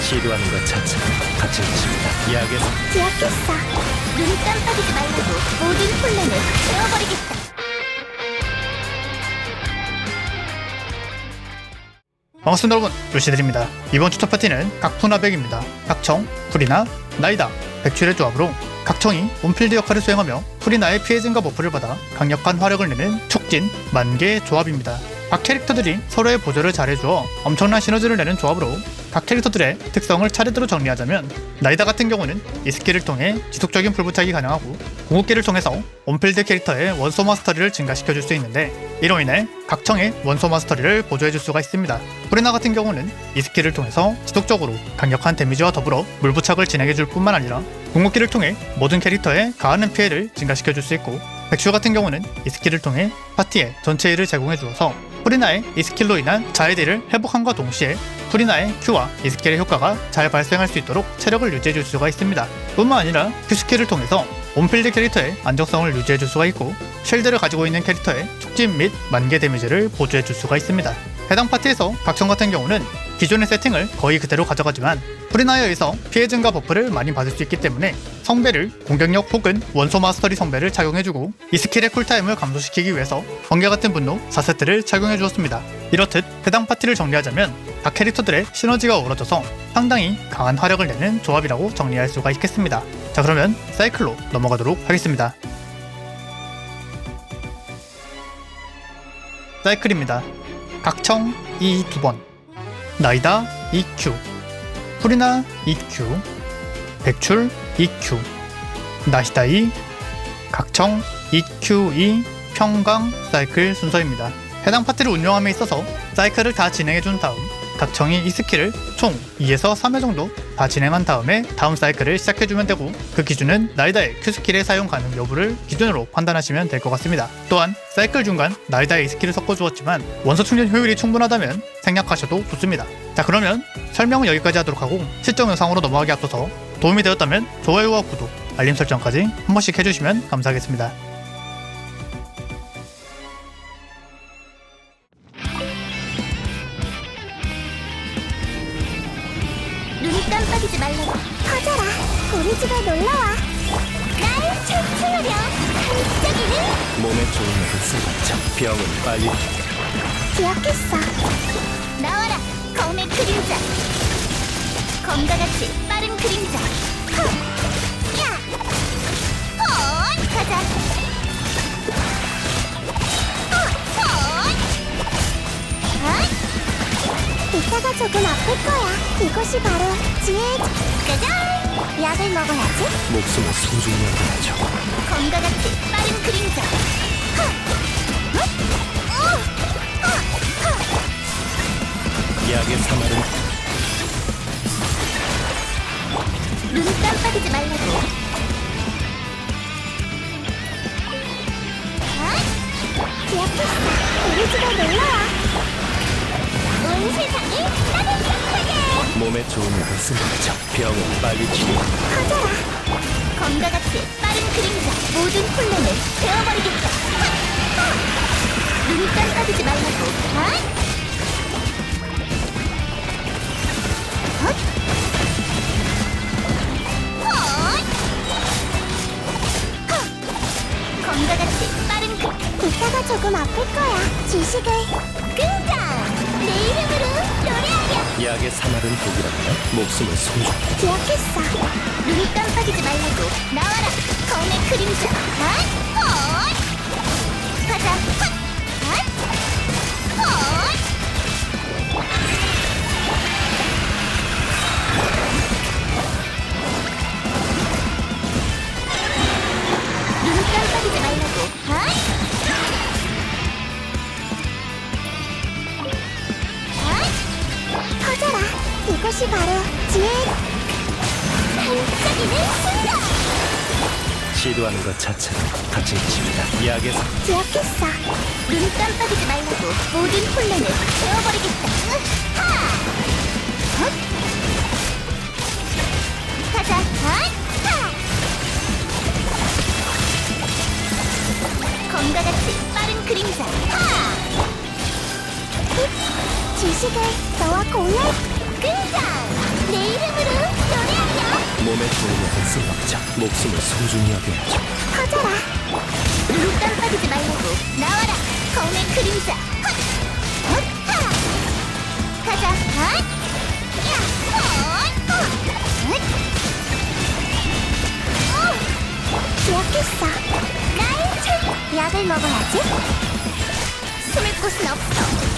시도하는 것 자체가 다칠 것입니다. 약에서 기억했어. 눈 깜빡이지 말라고 모든 혼란을 채워버리겠다. 반갑습니다 여러분. 루시드입니다. 이번 추천 파티는 각푸나백입니다. 각청, 프리나, 나이다, 백출의 조합으로 각청이 온필드 역할을 수행하며 프리나의 피해 증가 버프를 받아 강력한 화력을 내는 촉진, 만개 조합입니다 각 캐릭터들이 서로의 보조를 잘해주어 엄청난 시너지를 내는 조합으로 각 캐릭터들의 특성을 차례대로 정리하자면 나이다 같은 경우는 이 스킬을 통해 지속적인 풀부착이 가능하고 궁극기를 통해서 온필드 캐릭터의 원소 마스터리를 증가시켜줄 수 있는데 이로 인해 각청의 원소 마스터리를 보조해줄 수가 있습니다. 프레나 같은 경우는 이 스킬을 통해서 지속적으로 강력한 데미지와 더불어 물부착을 진행해줄 뿐만 아니라 궁극기를 통해 모든 캐릭터에 가하는 피해를 증가시켜줄 수 있고 백슈 같은 경우는 이 스킬을 통해 파티에 전체 힐을 제공해 주어서 프리나의 이 스킬로 인한 자해딜을 회복함과 동시에 프리나의 Q와 이 스킬의 효과가 잘 발생할 수 있도록 체력을 유지해 줄 수가 있습니다. 뿐만 아니라 Q 스킬을 통해서 온필드 캐릭터의 안정성을 유지해 줄 수가 있고 쉴드를 가지고 있는 캐릭터의 촉진 및 만개 데미지를 보조해 줄 수가 있습니다. 해당 파티에서 각청 같은 경우는 기존의 세팅을 거의 그대로 가져가지만 프리나에 의해서 피해 증가 버프를 많이 받을 수 있기 때문에 성배를 공격력 혹은 원소 마스터리 성배를 착용해주고 이 스킬의 쿨타임을 감소시키기 위해서 번개 같은 분노 4세트를 착용해 주었습니다. 이렇듯 해당 파티를 정리하자면 각 캐릭터들의 시너지가 어우러져서 상당히 강한 화력을 내는 조합이라고 정리할 수가 있겠습니다. 자 그러면 사이클로 넘어가도록 하겠습니다. 사이클입니다. 각청 E 두 번, 나이다 EQ, 프리나 EQ, 백출 EQ, 나시다이, 각청 EQE 평강 사이클 순서입니다. 해당 파티를 운영함에 있어서 사이클을 다 진행해준 다음 각청이 이 스킬을 총 2에서 3회 정도 다 진행한 다음에 다음 사이클을 시작해주면 되고 그 기준은 나이다의 Q 스킬의 사용 가능 여부를 기준으로 판단하시면 될 것 같습니다. 또한 사이클 중간 나이다의 이 스킬을 섞어주었지만 원소 충전 효율이 충분하다면 생략하셔도 좋습니다. 자 그러면 설명은 여기까지 하도록 하고 실전 영상으로 넘어가기 앞서서 도움이 되었다면 좋아요와 구독, 알림 설정까지 한 번씩 해주시면 감사하겠습니다. 깜빡이지 말라고. 커져라. 우리 집에 놀러와. 날 찬송하렴 반짝이는 몸에 좋은 것을 자. 병은 빨리. 기억했어. 나와라. 검의 그림자. 검과 같이 빠른 그림자. 헉! 조금 아플 거야 이것이 바로 지혜의 짜잔 약을 먹어야지 목숨을 소중히 여겨야죠. 검과 같이 빠른 그림자 헉! 헉! 어! 헉! 헉! 약의 사마른 눈 깜빡이지 말라고. 기억했어. 우리 집에 놀러와. 온 세상이 따뜻하게 몸에 좋은 것을 자 병은 빨리 치료. 커져라. 검과 같이 빠른 그림자 모든 혼란을 베어버리겠다. 하! 하! 눈 깜빡이지 말라고. 하! 헛! 헛! 검과 같이 빠른 그 이따가 조금 아플 거야 지식을 내 이름으로 노래하렴. 약의 사마른 독이라면 목숨을 소중히. 기억했어. 눈 깜빡이지 말라고 이것이 바로 지혜의 반짝이는 순간 시도하는 것 자체가 것입니다. 약의 사 기억했어 눈 깜빡이지 말라고 모든 혼란을 채워버리겠다 하! 헛! 가자 핫! 하! 검과 같이 빠른 그림자 하! 훗! 지식을 너와 공유 등장 내 이름으로 노래하여 몸에 좋은 약은 써먹자. 목숨을 소중히 여겨야죠. 퍼져라 눈 깜빡이지 말라고 나와라 검의 그림자 헛! 헛하! 가자 헛! 야! 헛! 헛! 어! 기억했어 나의 책 약을 먹어야지 숨을 곳은 없어